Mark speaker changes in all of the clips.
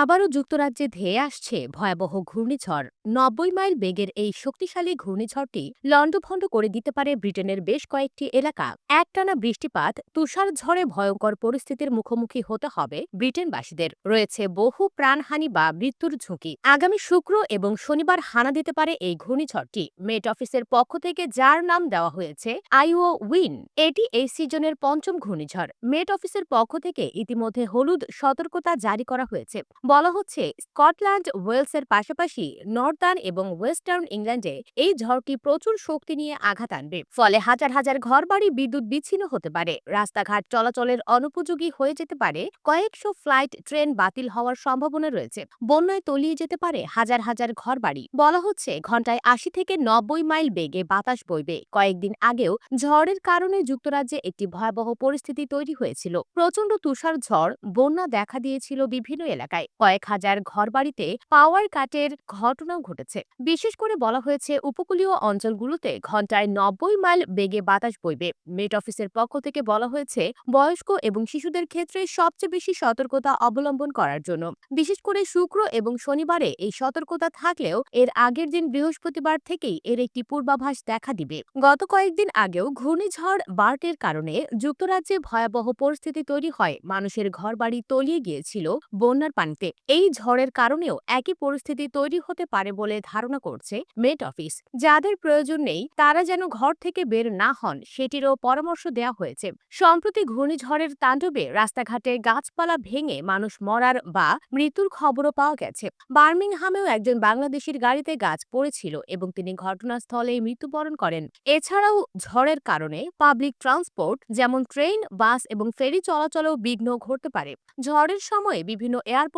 Speaker 1: আবারও যুক্তরাজ্যে ধেয়ে আসছে ভয়াবহ ঘূর্ণিঝড়। নব্বই মাইল বেগের এই শক্তিশালী ঘূর্ণিঝড়টি লণ্ডভণ্ড করে দিতে পারে ব্রিটেনের বেশ কয়েকটি এলাকা। একটানা বৃষ্টিপাত, তুষার ঝড়ে ভয়ঙ্কর পরিস্থিতির মুখোমুখি হতে হবে ব্রিটেনবাসীদের। রয়েছে বহু প্রাণহানি বা মৃত্যুর ঝুঁকি। আগামী শুক্র এবং শনিবার হানা দিতে পারে এই ঘূর্ণিঝড়টি। মেট অফিসের পক্ষ থেকে যার নাম দেওয়া হয়েছে আইও উইন। এটি এই সিজনের পঞ্চম ঘূর্ণিঝড়। মেট অফিসের পক্ষ থেকে ইতিমধ্যে হলুদ সতর্কতা জারি করা হয়েছে। বলা হচ্ছে স্কটল্যান্ড, ওয়েলসের পাশাপাশি নর্দার্ন এবং ওয়েস্টার্ন ইংল্যান্ডে এই ঝড়টি প্রচুর শক্তি নিয়ে আঘাত আনবে। ফলে হাজার হাজার ঘরবাড়ি বিদ্যুৎ বিচ্ছিন্ন হতে পারে। রাস্তাঘাট চলাচলের অনুপযোগী হয়ে যেতে পারে। কয়েকশো ফ্লাইট ট্রেন বাতিল হওয়ার সম্ভাবনা রয়েছে। বন্যায় তলিয়ে যেতে পারে হাজার হাজার ঘরবাড়ি। বলা হচ্ছে ঘন্টায় আশি থেকে নব্বই মাইল বেগে বাতাস বইবে। কয়েকদিন আগেও ঝড়ের কারণে যুক্তরাজ্যে একটি ভয়াবহ পরিস্থিতি তৈরি হয়েছিল। প্রচণ্ড তুষার ঝড় বন্যা দেখা দিয়েছিল বিভিন্ন এলাকায়। কয়েক হাজার ঘরবাড়িতে পাওয়ার কাটের ঘটনাও ঘটেছে। বিশেষ করে বলা হয়েছে, উপকূলীয় অঞ্চলগুলোতে ঘন্টায় নব্বই মাইল বেগে বাতাস বইবে। মেট অফিসের পক্ষ থেকে বলা হয়েছে, বয়স্ক এবং শিশুদের ক্ষেত্রে সবচেয়ে বেশি সতর্কতা অবলম্বন করার জন্য। বিশেষ করে শুক্র এবং শনিবারে এই সতর্কতা থাকলেও এর আগের দিন বৃহস্পতিবার থেকেই এর একটি পূর্বাভাস দেখা দিবে। গত কয়েকদিন আগেও ঘূর্ণিঝড় বার্টের কারণে যুক্তরাজ্যে ভয়াবহ পরিস্থিতি তৈরি হয়। মানুষের ঘরবাড়ি তলিয়ে গিয়েছিল বন্যার পানিতে এই ঝড়ের কারণেও একই পরিস্থিতি তৈরি হতে পারে বলে ধারণা করছে মেট অফিস যাদের প্রয়োজন নেই, তারা যেন ঘর থেকে বের না হন, সেটিরও পরামর্শ দেওয়া হয়েছে। সম্প্রতি ঘূর্ণিঝড়ের তাণ্ডবে রাস্তাঘাটে গাছপালা ভেঙে মানুষ মরার বা মৃত্যুর খবরও পাওয়া গেছে। বার্মিংহামেও একজন বাংলাদেশির গাড়িতে গাছ পড়েছিল এবং তিনি ঘটনাস্থলেই মৃত্যুবরণ করেন। এছাড়াও ঝড়ের কারণে পাবলিক ট্রান্সপোর্ট, যেমন ট্রেন, বাস এবং ফেরি চলাচলেও বিঘ্ন ঘটতে পারে। ঝড়ের সময়ে বিভিন্ন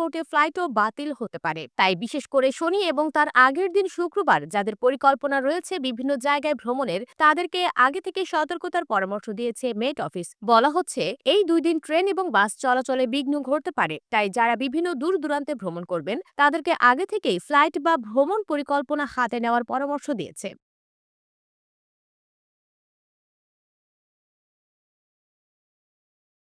Speaker 1: এয়ারপোর্টে ফ্লাইটও বাতিল হতে পারে। তাই বিশেষ করে শনি এবং তার আগের দিন শুক্রবার যাদের পরিকল্পনা রয়েছে বিভিন্ন জায়গায় ভ্রমণের, তাদেরকে আগে থেকে সতর্কতার পরামর্শ দিয়েছে মেট অফিস। বলা হচ্ছে, এই দুই দিন ট্রেন এবং বাস চলাচলে বিঘ্ন ঘটতে পারে। তাই যারা বিভিন্ন দূর দূরান্তে ভ্রমণ করবেন, তাদেরকে আগে থেকেই ফ্লাইট বা ভ্রমণ পরিকল্পনা হাতে নেওয়ার পরামর্শ দিয়েছে।